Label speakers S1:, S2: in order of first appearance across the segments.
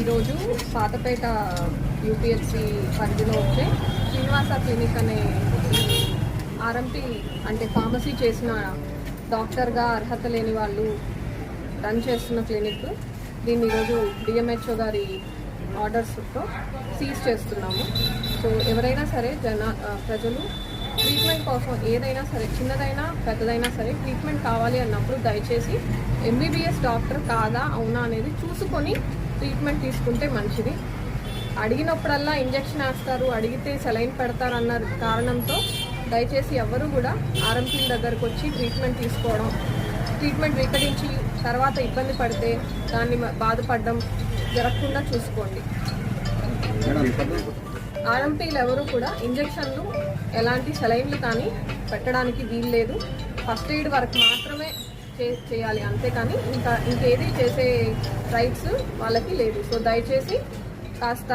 S1: ఈరోజు పాతపేట యూపీఎస్సి పరిధిలో వచ్చే శ్రీనివాస క్లినిక్ అనే ఆర్ఎంపీ అంటే ఫార్మసీ చేసిన డాక్టర్గా అర్హత లేని వాళ్ళు రన్ చేస్తున్న క్లినిక్. దీన్ని ఈరోజు డిఎంహెచ్ఓ గారి ఆర్డర్స్తో సీజ్ చేస్తున్నాము. సో ఎవరైనా సరే జన ప్రజలు ట్రీట్మెంట్ కోసం ఏదైనా సరే చిన్నదైనా పెద్దదైనా సరే ట్రీట్మెంట్ కావాలి అన్నప్పుడు దయచేసి ఎంబీబీఎస్ డాక్టర్ కాదా అవునా అనేది చూసుకొని ట్రీట్మెంట్ తీసుకుంటే మంచిది. అడిగినప్పుడల్లా ఇంజెక్షన్ వేస్తారు అడిగితే సెలైన్ పెడతారు అన్న కారణంతో దయచేసి ఎవరు కూడా ఆర్ఎంపీల దగ్గరకు వచ్చి ట్రీట్మెంట్ తీసుకోవడం ట్రీట్మెంట్ వికటించి తర్వాత ఇబ్బంది పడితే దాన్ని బాధపడడం జరగకుండా చూసుకోండి. ఆర్ఎంపీలు ఎవరు కూడా ఇంజెక్షన్లు ఎలాంటి సెలైన్లు కానీ పెట్టడానికి వీలు లేదు ఫస్ట్ ఎయిడ్ వరకు మాత్రమే చే- చేయాలి అంతేకాని ఇంకా ఇంకేది చేసే రైట్స్ వాళ్ళకి లేదు. సో దయచేసి కాస్త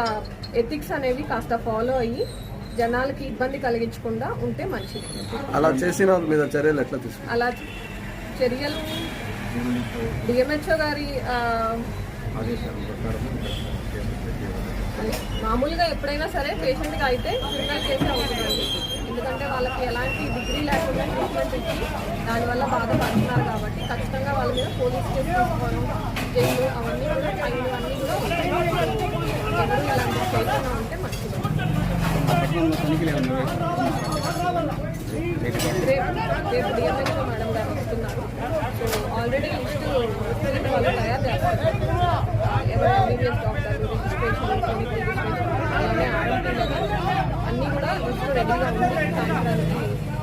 S1: ఎథిక్స్ అనేవి కాస్త ఫాలో అయ్యి జనాలకి ఇబ్బంది కలిగించకుండా ఉంటే మంచిది.
S2: అలా చేసిన మీద చర్యలు ఎట్లా తీసుకుంటారు?
S1: అలా చర్యలు డిఎంహెచ్ఓ గారి మామూలుగా ఎప్పుడైనా సరే పేషెంట్కి అయితే ట్రీట్మెంట్ చేసే అవుతుందండి ఎందుకంటే వాళ్ళకి ఎలాంటి డిగ్రీ లేకుండా ట్రీట్మెంట్ ఇచ్చి దానివల్ల బాధపడుతున్నారు కాబట్టి ఖచ్చితంగా వాళ్ళ మీద పోలీస్ కేసు తీసుకోవడం జైలు అవన్నీ కూడా ఫైన్లు అన్నీ కూడా ఎవరు ఇలాంటి చేయకుండా ఉంటే మంచిది. రేపు రేపు డిఎంఎస్ మేడం గారు వస్తున్నారు. సో ఆల్రెడీ లిస్ట్ వాళ్ళు తయారు చేస్తారు ఎవరు ఎంబీబీఎస్ డాక్టర్లు రిజిస్ట్రేషన్ క్లినిక్ రిజిస్ట్రేషన్ అలానే ఆర్ఎంపీలకు అన్నీ కూడా లిస్ట్ రెడీగా ఉంది. సాయంత్రానికి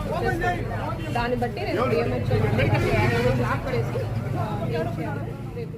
S1: వచ్చేస్తుంది దాన్ని బట్టి రేపు డిఎంహెచ్ఓ మేడం బ్లాక్ చేసి ఆ, ఏం చేయాలో? రేపు